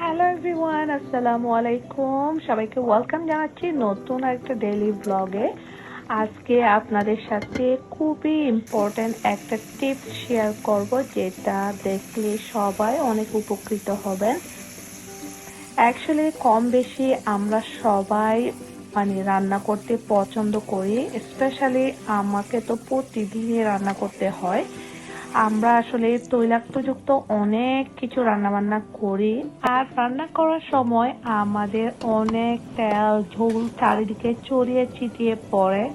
Hello everyone আসসালামু আলাইকুম সবাইকে ওয়েলকাম জানাচ্ছি নতুন একটা ডেইলি ব্লগে আজকে আপনাদের সাথে খুবই ইম্পর্ট্যান্ট একটা টিপস শেয়ার করব, যেটা দেখলে সবাই অনেক উপকৃত হবেন। অ্যাকচুয়ালি কম বেশি আমরা সবাই মানে রান্না করতে পছন্দ করি স্পেশালি আমাকে তো প্রতিদিনই রান্না করতে হয়। আমরা আসলে তৈলাক্তযুক্ত অনেক কিছু রান্নাবান্না করি। আর রান্না করার সময় আমাদের অনেক তেল, ঝোল চারিদিকে ছড়িয়ে ছিটিয়ে পড়ে।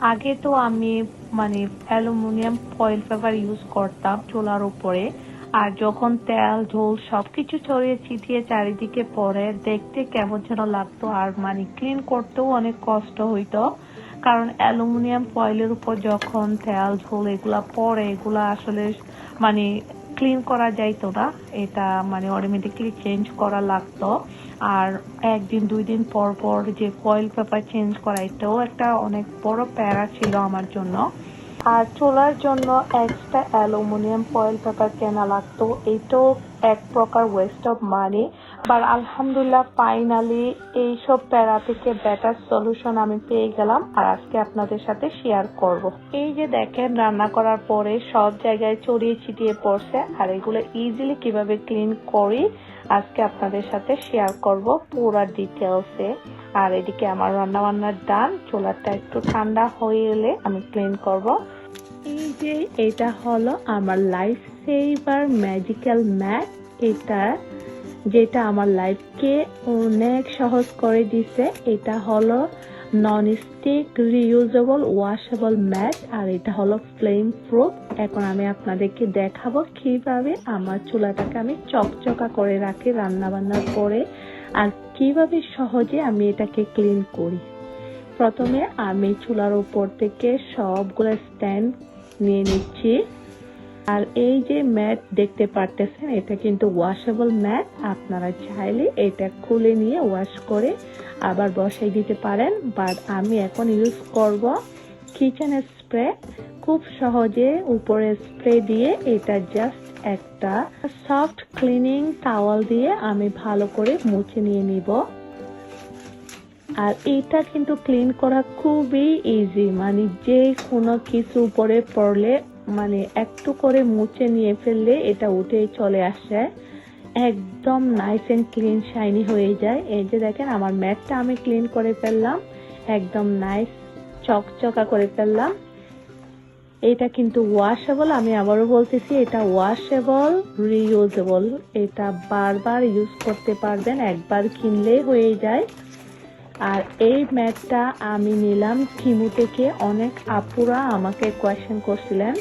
আগে তো আমি মানে অ্যালুমিনিয়াম ফয়েল পেপার ইউজ করতাম চুলার উপরে। আর যখন তেল, ঝোল সবকিছু ছড়িয়ে ছিটিয়ে চারিদিকে পড়ে, দেখতে কেমন যেন লাগতো। আর মানে ক্লিন করতেও অনেক কষ্ট হইতো। কারণ অ্যালুমিনিয়াম ফয়েলের উপর যখন তেল, ঝোল এগুলা পরে এগুলা আসলে মানে ক্লিন করা যাইতো না। এটা মানে অটোমেটিকলি চেঞ্জ করা লাগতো। আর একদিন, দুই দিন পর পর যে ফয়েল পেপার চেঞ্জ করা, এটাও একটা অনেক বড় প্যারা ছিল আমার জন্য। আর চুলার জন্য এক্সট্রা অ্যালুমিনিয়াম ফয়েল পেপার কেনা লাগতো। এটাও এক প্রকার ওয়েস্ট অফ মানি বাট আলহামদুলিল্লাহ ফাইনালি এইসব প্যারা থেকে বেটার সলিউশন আমি পেয়ে গেলাম আর আজকে আপনাদের সাথে শেয়ার করব। এই যে দেখেন, রান্না করার পরে সব জায়গায় ছড়িয়ে ছিটিয়ে পড়ছে আর এগুলো ইজিলি কীভাবে ক্লিন করি আজকে আপনাদের সাথে শেয়ার করব পুরা ডিটেলসে আর এদিকে আমার রান্না বান্নার ডান চুলাটা একটু ঠান্ডা হয়ে এলে আমি ক্লিন করব এই যে এটা হলো আমার লাইফ সেভার ম্যাজিক্যাল ম্যাট এটা যেটা আমার লাইফকে অনেক সহজ করে দিছে, এটা হলো non stick reusable washable mat আর এটা হলো ফ্লেম প্রুফ এখন আমি আপনাদেরকে দেখাবো কীভাবে আমার চুলাটাকে আমি চকচকা করে রাখি রান্না বান্নার পরে, আর কীভাবে সহজে আমি এটাকে ক্লিন করি। প্রথমে আমি চুলার উপর থেকে সবগুলো স্ট্যান্ড নিয়ে নিচ্ছি। আর এই যে ম্যাট দেখতে পারতেছেন, এটা কিন্তু ওয়াশেবল ম্যাট আপনারা চাইলে এটা খুলে নিয়ে ওয়াশ করে আবার বসাই দিতে পারেন। বাট আমি এখন ইউজ করব কিচেন স্প্রে খুব সহজে উপরে স্প্রে দিয়ে এটা জাস্ট একটা সফট ক্লিনিং টাওয়াল দিয়ে আমি ভালো করে মুছে নিয়ে নিব। আর এটা কিন্তু ক্লিন করা খুবই ইজি মানে যে কোনো কিছু উপরে পড়লে মানে একটু করে মুছে নিয়ে ফেললে এটা উঠে চলে আসে। একদম নাইস এন্ড ক্লিন শাইনি হয়ে যায়। এই যে দেখেন, আমার ম্যাটটা আমি ক্লিন করে ফেললাম। একদম নাইস চকচকা করে ফেললাম। এটা কিন্তু ওয়াশেবল আমি আবারও বলতেছি, এটা ওয়াশেবল রিউজেবল এটা বারবার ইউজ করতে পারবেন, একবার কিনলেই হয়ে যায়। আর এই ম্যাটটা আমি নিলাম কিমু থেকে। অনেক আপুরা আমাকে কোয়েশ্চেন করছিলেন।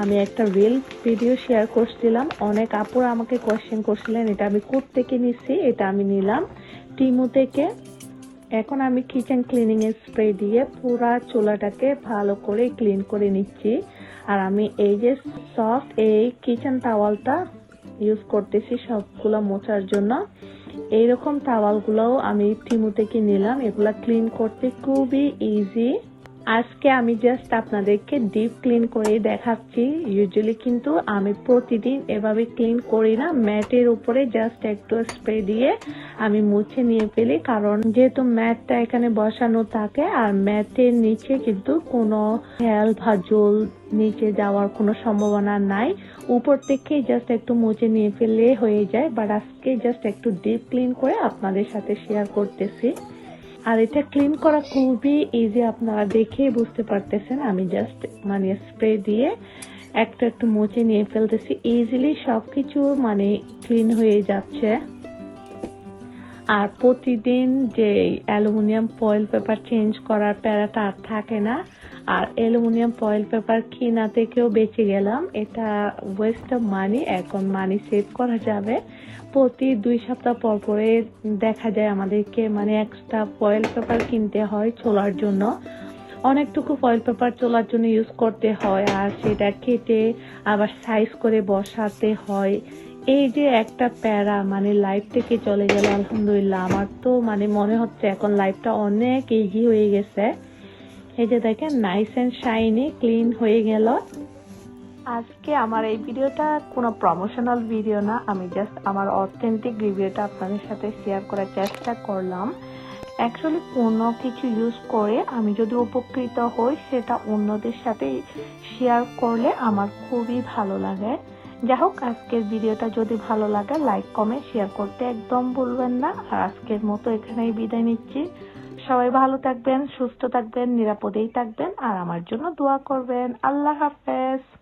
আমি একটা রিল ভিডিও শেয়ার করছিলাম। অনেক আপুরা আমাকে কোয়েশ্চেন করছিলেন, এটা আমি কোথ থেকে নিচ্ছি এটা আমি নিলাম টিমু থেকে। এখন আমি কিচেন ক্লিনিং এর স্প্রে দিয়ে পুরা চুলাটাকে ভালো করে ক্লিন করে নিচ্ছি। আর আমি এই যে সফট এই কিচেন টাওয়ালটা ইউজ করতেছি সবগুলো মোছার জন্য। এইরকম টাওয়ালগুলোও আমি টিমু থেকে নিলাম। এগুলা ক্লিন করতে খুবই ইজি আজকে আমি জাস্ট আপনাদেরকে ডিপ ক্লিন করে দেখাচ্ছি। ইউজুয়ালি কিন্তু আমি প্রতিদিন এভাবে ক্লিন করি না। ম্যাটের উপরে জাস্ট একটু স্প্রে দিয়ে আমি মুছে নিয়ে ফেলি। কারণ যেহেতু ম্যাটটা এখানে বসানো থাকে, আর ম্যাটের নিচে কিন্তু কোনো হেল বা জল নিচে যাওয়ার কোনো সম্ভাবনা নাই। উপর থেকে জাস্ট একটু মুছে নিয়ে ফেললে হয়ে যায়। বাট আজকে জাস্ট একটু ডিপ ক্লিন করে আপনাদের সাথে শেয়ার করতেছি। আর এটা ক্লিন করা খুবই ইজি আপনারা দেখে বুঝতে পারতেছেন। আমি জাস্ট মানে স্প্রে দিয়ে একটা একটু মুছে নিয়ে ফেলতেছি। ইজিলি সব কিছু মানে ক্লিন হয়ে যাচ্ছে। আর প্রতিদিন যে অ্যালুমিনিয়াম ফয়েল পেপার চেঞ্জ করার প্যারাটা আর থাকে না আর অ্যালুমিনিয়াম ফয়েল পেপার কিনা থেকেও বেঁচে গেলাম। এটা ওয়েস্ট অফ মানি এখন মানি সেভ করা যাবে। প্রতি দুই সপ্তাহ পর পরে দেখা যায় আমাদেরকে মানে এক্সট্রা ফয়েল পেপার কিনতে হয় চলার জন্য। অনেকটুকু ফয়েল পেপার চলার জন্য ইউজ করতে হয় আর সেটা কেটে আবার সাইজ করে বসাতে হয়। এই যে একটা প্যারা মানে লাইফ থেকে চলে গেল, আলহামদুলিল্লাহ। আমার তো মানে মনে হচ্ছে এখন লাইফটা অনেক ইজি হয়ে গেছে। এই যে দেখেন নাইস অ্যান্ড শাইনি ক্লিন হয়ে গেল। আজকে আমার এই ভিডিওটা কোনো প্রমোশনাল ভিডিও না, আমি জাস্ট আমার অথেন্টিক রিভিউটা আপনাদের সাথে শেয়ার করার চেষ্টা করলাম। অ্যাকচুয়ালি কোনো কিছু ইউজ করে আমি যদি উপকৃত হই, সেটা অন্যদের সাথে শেয়ার করলে আমার খুবই ভালো লাগে। যাই হোক, আজকের ভিডিওটা যদি ভালো লাগে লাইক কমেন্ট শেয়ার করতে একদম ভুলবেন না। আর আজকের মতো এখানেই বিদায় নিচ্ছি। সবাই ভালো থাকবেন সুস্থ থাকবেন নিরাপদেই থাকবেন আর আমার জন্য দোয়া করবেন। আল্লাহ হাফেজ।